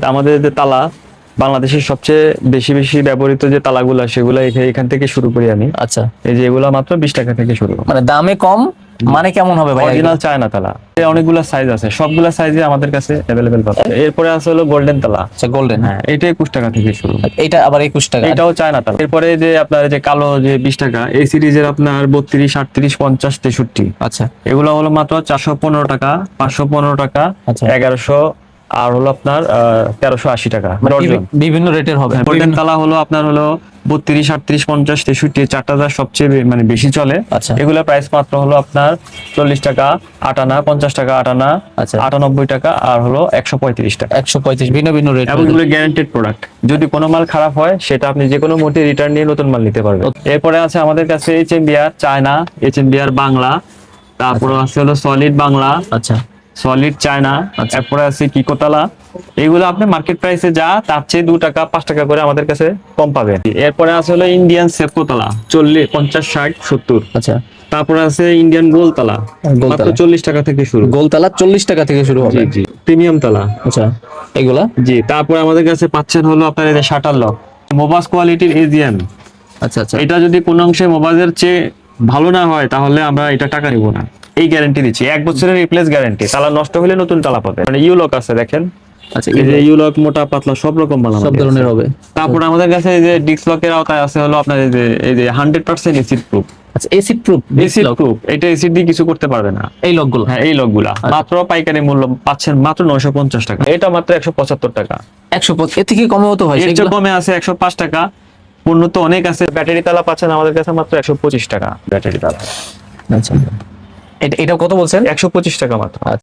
যে আমাদের যে তালা বাংলাদেশের সবচেয়ে বেশি বেশি ব্যবহৃত যে তালাগুলো সেগুলো এখান থেকে শুরু করি আমি। আচ্ছা। এই যে এগুলো মাত্র বিশ টাকা থেকে শুরু। মানে দামে কম মানে কেমন হবে অরিজিনাল চায় না তালা। অনেকগুলো সাইজ আছে। সবগুলা সাইজে আমাদের কাছে अवेलेबल পাবে। এরপরে আছে হলো গোল্ডেন তালা। আচ্ছা গোল্ডেন হ্যাঁ এটা 21 টাকা থেকে শুরু। এটা আবার 21 টাকা। এটাও চায় না তালা। এরপরে যে আপনার যে কালো যে 20 টাকা এই সিরিজের আপনার 32 38 50 63 আচ্ছা। এগুলো হলো মাত্র 415 টাকা 515 টাকা আচ্ছা। 1100 আর হলো আপনার তেরোশো আশি টাকা মানে বিভিন্ন রেটের হবে। গোল্ডেন তালা হলো আপনার হলো বত্রিশ আটত্রিশ পঞ্চাশ তেষট্টি চারটা যা সবচেয়ে মানে বেশি চলে। আচ্ছা। এগুলোর প্রাইস মাত্র হলো আপনার চল্লিশ টাকা আটানা পঞ্চাশ টাকা আটানা আচ্ছা। আটানব্বই টাকা আর হলো একশো পঁয়ত্রিশ টাকা। একশো পঁয়ত্রিশ ভিন্ন ভিন্ন রেট এবং এগুলো গ্যারান্টেড প্রোডাক্ট যদি কোনো মাল খারাপ হয় সেটা আপনি যে কোনো মুহূর্তে রিটার্ন নিয়ে নতুন মাল নিতে পারবেন। এরপরে আছে আমাদের কাছে H M BR China H M BR Bangla তারপরে আছে হলো সলিড বাংলা আচ্ছা। সলিড চায়না এরপরে আছে কিকোতালা এগুলো আপনি মার্কেট প্রাইসে যা তার চেয়ে দু টাকা পাঁচ টাকা করে আমাদের কাছে কম পাবেন। এরপরে আছে হলো ইন্ডিয়ান সেপকোতালা চল্লিশ পঞ্চাশ ষাট সত্তর। আচ্ছা। তারপরে আছে ইন্ডিয়ান গোলতালা গোলতালা। মাত্র চল্লিশ টাকা থেকে শুরু। গোলতলা চল্লিশ টাকা থেকে শুরু হবে। জি প্রিমিয়াম তালা আচ্ছা এগুলা? জি তারপরে আমাদের কাছে পাচ্ছেন হলো আপনার এই শাটার লক মোবাস কোয়ালিটির এজিএম আচ্ছা আচ্ছা। এটা যদি কোনো অংশে মোবাইলের চেয়ে ভালো না হয় তাহলে আমরা এটা টাকা নিব না। এই গ্যারান্টি দিচ্ছি এক বছরের রিপ্লেস গ্যারান্টি তালা নষ্ট হলে নতুন তালা পাবে। মানে ইউলক আছে দেখেন। আচ্ছা এই যে ইউলক মোটা পাতলা সব রকম মাল সব ধরনের হবে। তারপর আমাদের কাছে এই যে ডিস্ক লকের আওতায় আছে হলো আপনার এই যে এই যে হান্ড্রেড পার্সেন্ট এসিড প্রুফ আচ্ছা এসিড প্রুফ এসিড প্রুফ এটা এসিড দিয়ে কিছু করতে পারবে না। এই লকগুলো হ্যাঁ এই লকগুলা মাত্র পাইকারি মূল্য পাচ্ছেন মাত্র নয়শো পঞ্চাশ টাকা। এটা মাত্র একশো পঁচাত্তর টাকা। একশো এর থেকে কমেও তো হয় এর কমে আছে একশো পাঁচ টাকা। পণ্য তো অনেক আছে। ব্যাটারি তালা পাচ্ছেন আমাদের কাছে মাত্র একশো পঁচিশ টাকা। ব্যাটারি তালা। আচ্ছা। এটা এটা কত বলছেন? একশো পঁচিশ টাকা মাত্র।